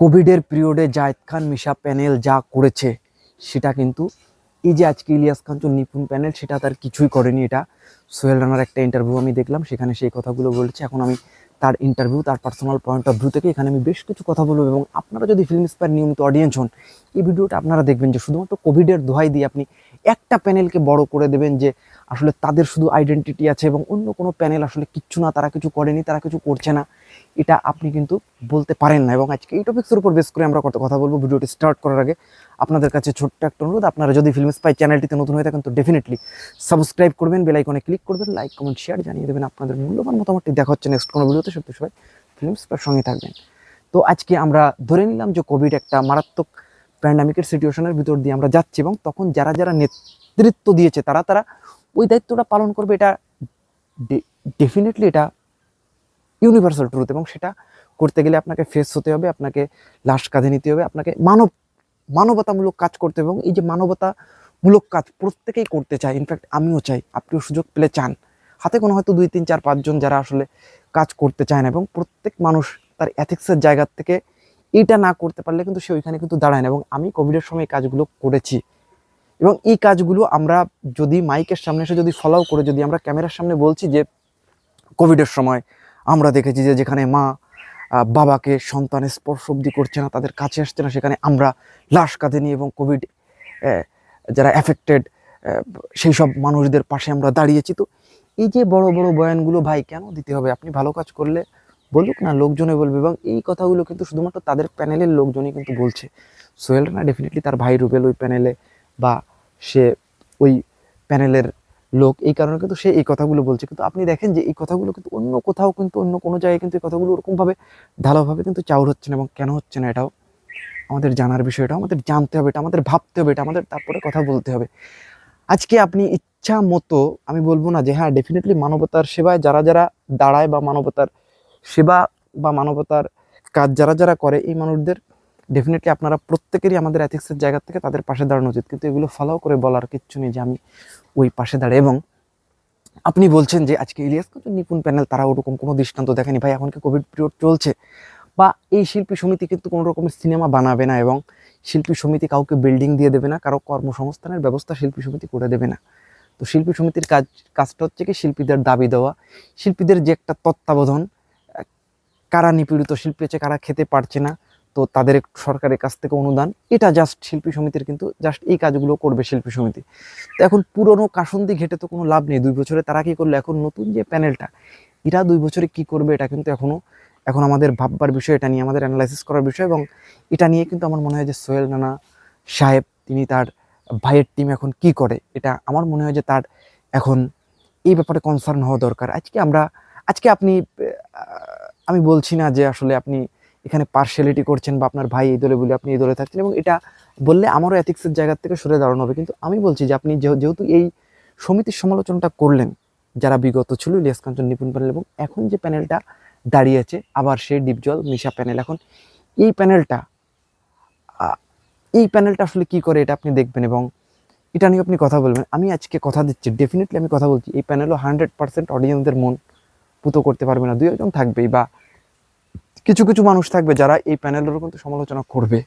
কোভিডের পিরিয়ডে জায়েদ খান, মিশা প্যানেল যা করেছে, সেটা কিন্তু এই যে আজকে ইলিয়াস কাঞ্চন নিপুণ প্যানেল, সেটা তার কিছুই করেনি এটা। সোহেল রানার একটা ইন্টারভিউ আমি দেখলাম, সেখানে সেই কথাগুলো বলেছে। এখন আমি তার ইন্টারভিউ তার পার্সোনাল পয়েন্ট অফ ভিউ থেকে এখানে আমি বেশ কিছু কথা বলব এবং আপনারা যদি ফিল্ম স্পার নিয়মিত অডিয়েন্স হন, এই ভিডিওটা আপনারা দেখবেন যে শুধুমাত্র কোভিডের দোহাই দিয়ে আপনি একটা প্যানেলকে বড় করে দেবেন যে আসলে তাদের শুধু আইডেন্টিটি আছে এবং অন্য কোনো প্যানেল আসলে কিচ্ছু না, তারা কিছু করেনি, তারা কিছু করছে না। এটা আপনি কিন্তু বলতে পারেন না। এবং আজকে এই টপিক্সের উপর বেস করে আমরা কথা বলব। ভিডিওটি স্টার্ট করার আগে আপনাদের কাছে ছোট্ট একটা অনুরোধ। আপনারা যদি ফিল্ম স্পাই চ্যানেলটিতে নতুন হয়ে থাকেন, তো ডেফিনেটলি সাবস্ক্রাইব করবেন বেল আইকনে ক্লিক করবেন লাইক কমেন্ট শেয়ার জানিয়ে দেবেন আপনাদের মূল্যবান মতামতটি। দেখা হচ্ছে নেক্সট কোনো ভিডিওতে সত্যি সবাই ফিল্ম স্পার সঙ্গে থাকবেন। তো আজকে আমরা ধরে নিলাম যে কোভিড একটা মারাত্মক প্যান্ডামিকের সিচুয়েশনের ভিতর দিয়ে আমরা যাচ্ছি এবং তখন যারা যারা নেতৃত্ব দিয়েছে, তারা তারা ওই দায়িত্বটা পালন করবে। এটা ডেফিনেটলি এটা ইউনিভার্সাল ট্রুথ এবং সেটা করতে গেলে আপনাকে ফেস হতে হবে, আপনাকে লাশ কাঁধে নিতে হবে, আপনাকে মানব, মানবতামূলক কাজ করতে হবে, এবং এই যে মানবতামূলক কাজ প্রত্যেকেই করতে চায় ইনফ্যাক্ট আমিও চাই, আপনিও সুযোগ পেলে চান। হাতে কোনো হয়তো দুই, তিন, চার পাঁচজন যারা আসলে কাজ করতে চায় না, এবং প্রত্যেক মানুষ তার অ্যাথিক্সের জায়গা থেকে এটা না করতে পারলে কিন্তু সে ওইখানে কিন্তু দাঁড়ায় না, এবং আমি কোভিডের সময় এই কাজগুলো করেছি। এবং এই কাজগুলো আমরা যদি মাইকের সামনে এসে যদি ফলো করে যদি আমরা ক্যামেরার সামনে বলছি যে কোভিডের সময় আমরা দেখেছি যে যেখানে মা বাবাকে সন্তানের স্পর্শ অব্দি করছে না, তাদের কাছে আসছে না, সেখানে আমরা লাশ কাঁধে নিয়ে এবং কোভিড যারা অ্যাফেক্টেড সেই সব মানুষদের পাশে আমরা দাঁড়িয়েছি। তো এই যে বড় বড় বয়ানগুলো, ভাই, কেন দিতে হবে? আপনি ভালো কাজ করলে বলুক না, লোকজনে বলবে। এবং এই কথাগুলো কিন্তু শুধুমাত্র তাদের প্যানেলের লোকজনই কিন্তু বলছে। সোহেল রানা ডেফিনেটলি তার ভাই রুবেল ওই প্যানেলে বা সে ওই প্যানেলের লোক এই কারণে কিন্তু সে এই কথাগুলো বলছে। কিন্তু আপনি দেখেন যে এই কথাগুলো কিন্তু অন্য কোথাও কিন্তু অন্য কোনো জায়গায় কিন্তু এই কথাগুলো ওরকমভাবে ঢালাওভাবে কিন্তু চাউর হচ্ছে না এবং কেন হচ্ছে না এটাও আমাদের জানার বিষয়টা, আমাদের জানতে হবে, এটা আমাদের ভাবতে হবে, এটা আমাদের তারপরে কথা বলতে হবে। আজকে আপনি ইচ্ছা মতো, আমি বলব না যে হ্যাঁ ডেফিনেটলি মানবতার সেবায় যারা যারা দাঁড়ায় বা মানবতার সেবা বা মানবতার কাজ যারা যারা করে, এই মানুষদের ডেফিনেটলি আপনারা প্রত্যেকেরই আমাদের অ্যাথিক্সের জায়গা থেকে তাদের পাশে দাঁড়ানো উচিত। কিন্তু এগুলো ফলো করে বলার কিচ্ছু নেই যে আমি ওই পাশে দাঁড়াই। এবং আপনি বলছেন যে আজকে ইলিয়াস কাঞ্চন নিপুণ প্যানেল তারা ওরকম কোনো দৃষ্টান্ত দেখেনি। ভাই, এখন কি কোভিড পিরিয়ড চলছে? বা এই শিল্পী সমিতি কিন্তু কোনো রকমের সিনেমা বানাবে না এবং শিল্পী সমিতি কাউকে বিল্ডিং দিয়ে দেবে না, কারও কর্মসংস্থানের ব্যবস্থা শিল্পী সমিতি করে দেবে না। তো শিল্পী সমিতির কাজ, কাজটা হচ্ছে কি শিল্পীদের দাবি দেওয়া। শিল্পীদের যে একটা তত্ত্বাবধান কারা নিপীড়িত শিল্পী আছে, কারা খেতে পারছে না তো তাদের সরকারের কাছ থেকে অনুদান। এটা জাস্ট শিল্পী সমিতির কিন্তু জাস্ট এই কাজগুলো করবে শিল্পী সমিতি। তো এখন পুরনো কাসন্দি ঘেটে তো কোনো লাভ নেই। দুই বছরে তারা কি করল? এখন নতুন যে প্যানেলটা, এরা দুই বছরে কি করবে এটা কিন্তু এখনও এখন আমাদের ভাববার বিষয়, এটা নিয়ে আমাদের অ্যানালাইসিস করার বিষয় এবং এটা নিয়ে কিন্তু আমার মনে হয় যে সোহেল রানা সাহেব, তিনি তার ভাইয়ের টিম এখন কি করে? এটা আমার মনে হয় যে তার এখন এই ব্যাপারে কনসার্ন হওয়া দরকার। আজকে আমরা আজকে আপনি আমি বলছি না যে আসলে আপনি এখানে পার্শিয়ালিটি করছেন বা আপনার ভাই এই দলে বলে আপনি এই দলে থাকছেন এবং এটা বললে আমারও অ্যাথিক্সের জায়গা থেকে সরে দাঁড়ানো হবে। কিন্তু আমি বলছি যে আপনি যেহ- যেহেতু এই সমিতির সমালোচনাটা করলেন, যারা বিগত ছিল, ইলিয়াস কাঞ্চন, নিপুণ প্যানেল এবং এখন যে প্যানেলটা দাঁড়িয়েছে আবার সেই ডিপজল, মিশা প্যানেল। এখন এই প্যানেলটা এই প্যানেলটা আসলে কি করে এটা আপনি দেখবেন এবং এটা নিয়ে আপনি কথা বলবেন? আমি আজকে কথা দিচ্ছি ডেফিনেটলি আমি কথা বলছি, এই প্যানেলও হান্ড্রেড পার্সেন্ট অডিয়েন্সদের মন পুতো করতে পারবে না। দুই একজন থাকবেই বা কিছু কিছু মানুষ থাকবে যারা এই প্যানেলেরও কিন্তু সমালোচনা করবে।